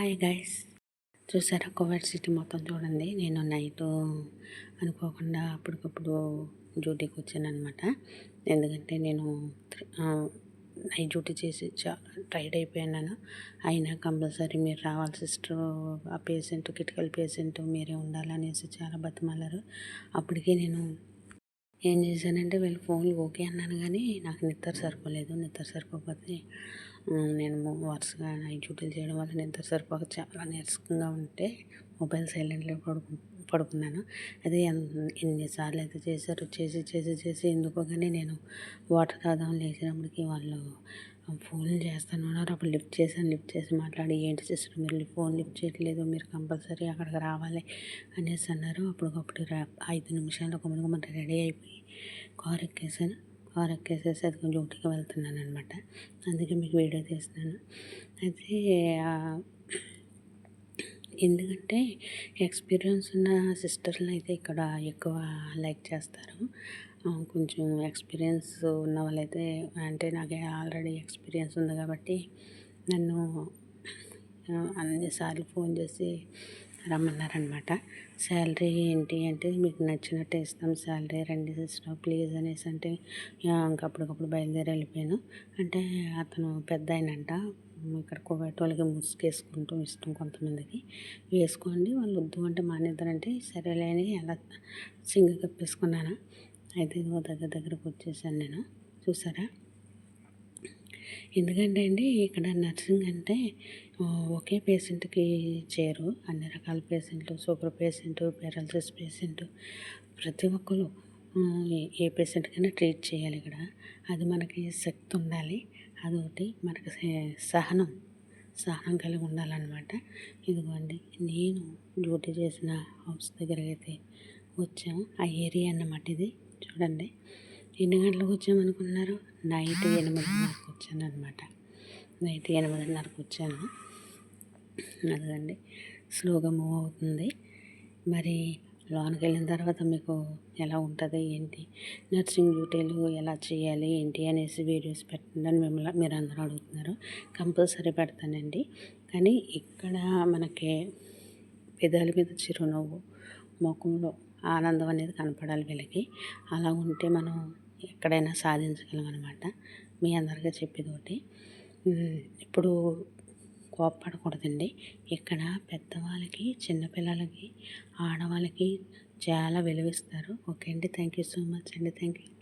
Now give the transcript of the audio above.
Hi guys చూసారా? Covid city మొత్తం చూడండి. నేను నైట్ అనుకోకుండా అప్పటికప్పుడు డ్యూటీకి వచ్చాను అనమాట ఎందుకంటే నేను నైట్ డ్యూటీ చేసి చాలా టైర్డ్ అయిపోయాను. అయినా కంపల్సరీ మీరు రావాలి సిస్టర్. ఆ పేషెంట్ కిటికల్ పేషెంట్ మీరే ఉండాలనేసి చాలా బతిమాలారు. అప్పటికే నేను ఏం చేశానంటే వీళ్ళు ఫోన్లు ఓకే అన్నాను కానీ నాకు నిద్ర సరిపోలేదు. నిద్ర సరిపోకపోతే నేను వరుసగా నైట్ డ్యూటీలు చేయడం వల్ల నిద్ర సరిపోక చాలా నీరసంగా ఉంటే మొబైల్ సైలెంట్లో పడుకు పడుకున్నాను. అదే ఎన్నిసార్లు అయితే చేశారు చేసి చేసి చేసి ఎందుకో కానీ నేను వాటర్ తాగుదాం లేచినప్పటికీ వాళ్ళు ఫోన్ చేస్తున్నారు అప్పుడు లిఫ్ట్ చేశాను. లిఫ్ట్ చేసి మాట్లాడి ఏంటి సిస్టర్ మీరు ఫోన్ లిఫ్ట్ చేయట్లేదు? మీరు కంపల్సరీ అక్కడికి రావాలి అనేసి అన్నారు. అప్పటికప్పుడు ఐదు నిమిషాలు ఒక మనకు రెడీ అయిపోయి కార్ ఎక్కేసాను కార్ ఎక్కేసేసి అది కొంచెం డ్యూటీకి వెళ్తున్నాను అనమాట అందుకే మీకు వీడియో తీస్తున్నాను. అయితే ఎందుకంటే ఎక్స్పీరియన్స్ ఉన్న సిస్టర్లు అయితే ఇక్కడ ఎక్కువ లైక్ చేస్తారు. కొంచెం ఎక్స్పీరియన్స్ ఉన్న వాళ్ళైతే అంటే నాకు ఆల్రెడీ ఎక్స్పీరియన్స్ ఉంది కాబట్టి నన్ను అన్నిసార్లు ఫోన్ చేసి రమ్మన్నారనమాట శాలరీ ఏంటి? అంటే మీకు నచ్చినట్టు ఇస్తాం శాలరీ రండి సిస్టర్ ప్లీజ్ అనేసి అంటే ఇంకప్పటికప్పుడు బయలుదేరి వెళ్ళిపోయాను. అంటే అతను పెద్ద ఆయనంట ఇక్కడ కోవిడ్ వాళ్ళకి ముసుగేసుకుంటూ ఇష్టం కొంతమందికి వేసుకోండి వాళ్ళు వద్దు అంటే మానేద్దరంటే సరేలేని అలా సింగ కప్పేసుకున్నాను? అయితే దగ్గర దగ్గరకు వచ్చేసాను నేను. చూసారా? ఎందుకంటే అండి ఇక్కడ నర్సింగ్ అంటే ఒకే పేషెంట్కి చేరు. అన్ని రకాల పేషెంట్లు సూపర్ పేషెంట్ పారాలసిస్ పేషెంట్ ప్రతి ఒక్కరు ఏ పేషెంట్కైనా ట్రీట్ చేయాలి ఇక్కడ. అది మనకి శక్తి ఉండాలి. అదొకటి మనకి సహనం సహనం కలిగి ఉండాలన్నమాట. ఇదిగోండి నేను డ్యూటీ చేసిన హౌస్ దగ్గరకైతే అయితే వచ్చాము ఆ ఏరియా అన్నమాట ఇది. చూడండి ఎన్ని గంటలకు వచ్చామనుకున్నారు నైట్ ఎనిమిదిన్నరకు వచ్చాను అనమాట నైట్ ఎనిమిదిన్నరకు వచ్చాను. అదండి స్లోగా మూవ్ అవుతుంది. మరి లోనికి వెళ్ళిన తర్వాత మీకు ఎలా ఉంటుంది? ఏంటి? నర్సింగ్ డ్యూటీలు ఎలా చేయాలి? ఏంటి? అనేసి వీడియోస్ పెట్టండి మిమ్మల్ని మీరు అందరూ అడుగుతున్నారు. కంపల్సరీ పెడతానండి. కానీ ఇక్కడ మనకి పెదాల మీద చిరునవ్వు ముఖంలో ఆనందం అనేది కనపడాలి వీళ్ళకి. అలా ఉంటే మనం ఎక్కడైనా సాధించగలం అనమాట మీ అందరికీ చెప్పేది ఒకటి ఇప్పుడు కోప్పడకూడదండి. ఇక్కడ పెద్దవాళ్ళకి చిన్నపిల్లలకి ఆడవాళ్ళకి చాలా విలువిస్తారు. ఓకే అండి. థ్యాంక్ యూ సో మచ్ అండి. Thank you.